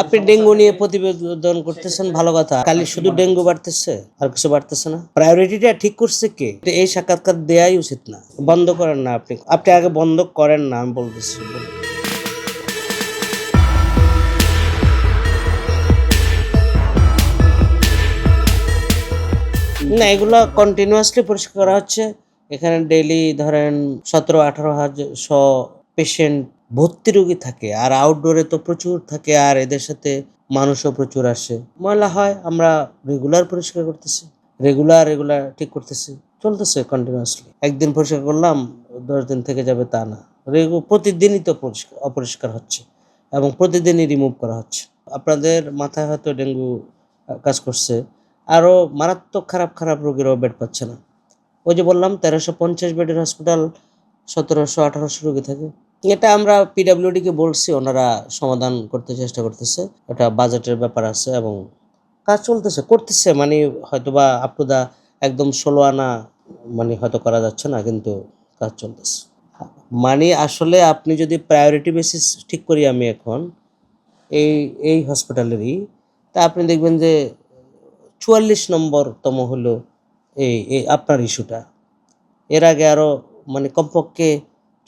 আপনি ডেঙ্গু নিয়ে প্রতিবেদন করতেছেন, ভালো কথা। খালি শুধু ডেঙ্গু বাড়তেছে, আর কিছু বাড়তেছে না। প্রায়োরিটিটা ঠিক করছে কে? এই সাক্ষাৎকার দেয়াই উচিত না। বন্ধ করেন না আপনি। আপনি আগে বন্ধ করেন না, আমি বলতেছি। না, এগুলো কন্টিনিউয়াসলি পরিষ্কার করা হচ্ছে। এখানে ডেলি ধরেন সতেরো, আঠারো হাজার শ পেশেন্ট ভর্তি রোগী থাকে, আর আউটডোরে তো প্রচুর থাকে, আর এদের সাথে মানুষও প্রচুর আসে। ময়লা হয়, আমরা রেগুলার পরিষ্কার করতেছি রেগুলার রেগুলার ঠিক করতেছি, চলতেছে কন্টিনিউয়াসলি একদিন পরিষ্কার করলাম, দশ দিন থেকে যাবে তা না। রেগু প্রতিদিনই তো পরিষ্কার, অপরিষ্কার হচ্ছে, এবং প্রতিদিনই রিমুভ করা হচ্ছে। আপনাদের মাথায় হয়তো ডেঙ্গু কাজ করছে, আরও মারাত্মক খারাপ খারাপ রোগীরাও বেড পাচ্ছে না। ওই যে বললাম, তেরোশো পঞ্চাশ বেডের হসপিটাল সতেরোশো আঠারোশো রোগী থাকে। এটা আমরা পিডাব্লিউডিকে বলছি, ওনারা সমাধান করতে চেষ্টা করতেছে। এটা বাজেটের ব্যাপার আছে এবং কাজ চলতেছে, করতেছে মানে হয়তোবা আপ টু দা একদম ষোলো আনা মানে হয়তো করা যাচ্ছে না, কিন্তু কাজ চলতেছে। মানে আসলে আপনি যদি প্রায়োরিটি বেসিস ঠিক করি আমি এখন, এই এই হসপিটালেরই তা আপনি দেখবেন যে চুয়াল্লিশ নম্বরতম হলো এই আপনার ইস্যুটা এর আগে আরও মানে কমপক্ষে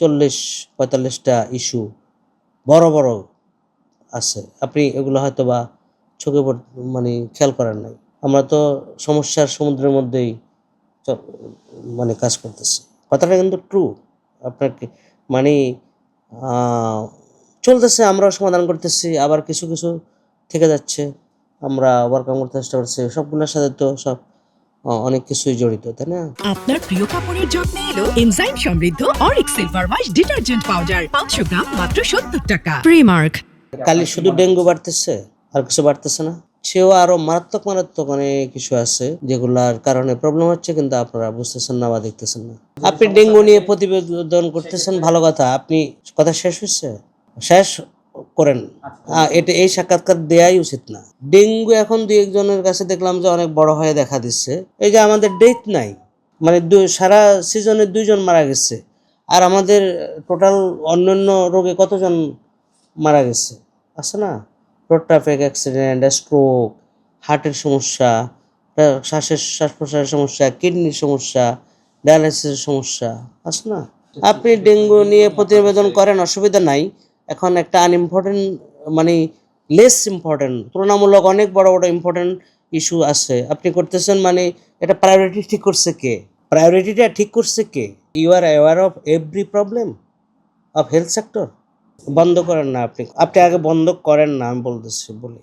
চল্লিশ পঁয়তাল্লিশটা ইস্যু বড় বড় আছে। আপনি এগুলো হয়তো বা চোখে মানে খেয়াল করেন নাই। আমরা তো সমস্যার সমুদ্রের মধ্যেই মানে কাজ করতেছি। কথাটা কিন্তু ট্রু আপনাকে মানে চলতেছে, আমরাও সমাধান করতেছি, আবার কিছু কিছু থেকে যাচ্ছে। আমরা ওয়ার্কাম করতে চেষ্টা করছি। সবগুলোর সাথে তো সব অনেক কিছুই জড়িত তাই না? আপনার প্রিয় কাপড়ের যত্নে এলো এনজাইম সমৃদ্ধ Auric silver wash detergent powder পাঁচশো গ্রাম মাত্র সত্তর টাকা। প্রিমার্ক খালি শুধু ডেঙ্গু বাড়তেছে আর কিছু বাড়তেছে না? সেও আরও মারাত্মক মারাত্মক অনেক কিছু আছে যেগুলার কারণে প্রবলেম হচ্ছে কিন্তু আপনারা বুঝতেছেন না বা দেখতেছেন না। আপনি ডেঙ্গু নিয়ে প্রতিবেদন করতেছেন ভালো কথা। আপনি কথা শেষ হচ্ছে শেষ? করেন। আহ, এটা এই সাক্ষাৎকার দেয়াই উচিত না। ডেঙ্গু এখন দুই একজনের কাছে দেখলাম যে অনেক বড় হয়ে দেখা দিচ্ছে। এই যে আমাদের ডেথ নাই মানে দু- সারা সিজনে দুইজন মারা গেছে। আর আমাদের টোটাল অন্যান্য রোগে কতজন মারা গেছে? আছে না? রোড ট্রাফিক অ্যাক্সিডেন্ট স্ট্রোক হার্টের সমস্যা শ্বাসের শ্বাস প্রশ্বাসের সমস্যা কিডনির সমস্যা ডায়ালিসিসের সমস্যা আছে না? আপনি ডেঙ্গু নিয়ে প্রতিবেদন করেন অসুবিধা নাই। এখন একটা আনইম্পর্টেন্ট মানে লেস ইম্পর্টেন্ট তুলনামূলক অনেক বড় বড় ইম্পর্টেন্ট ইস্যু আছে। আপনি করতেছেন মানে এটা প্রায়োরিটি ঠিক করছে কে? প্রায়োরিটিটা ঠিক করছে কে? You are aware of every problem of health sector বন্ধ করেন না আপনি। আপনি আগে বন্ধ করেন না, আমি বলতেছি, বলি।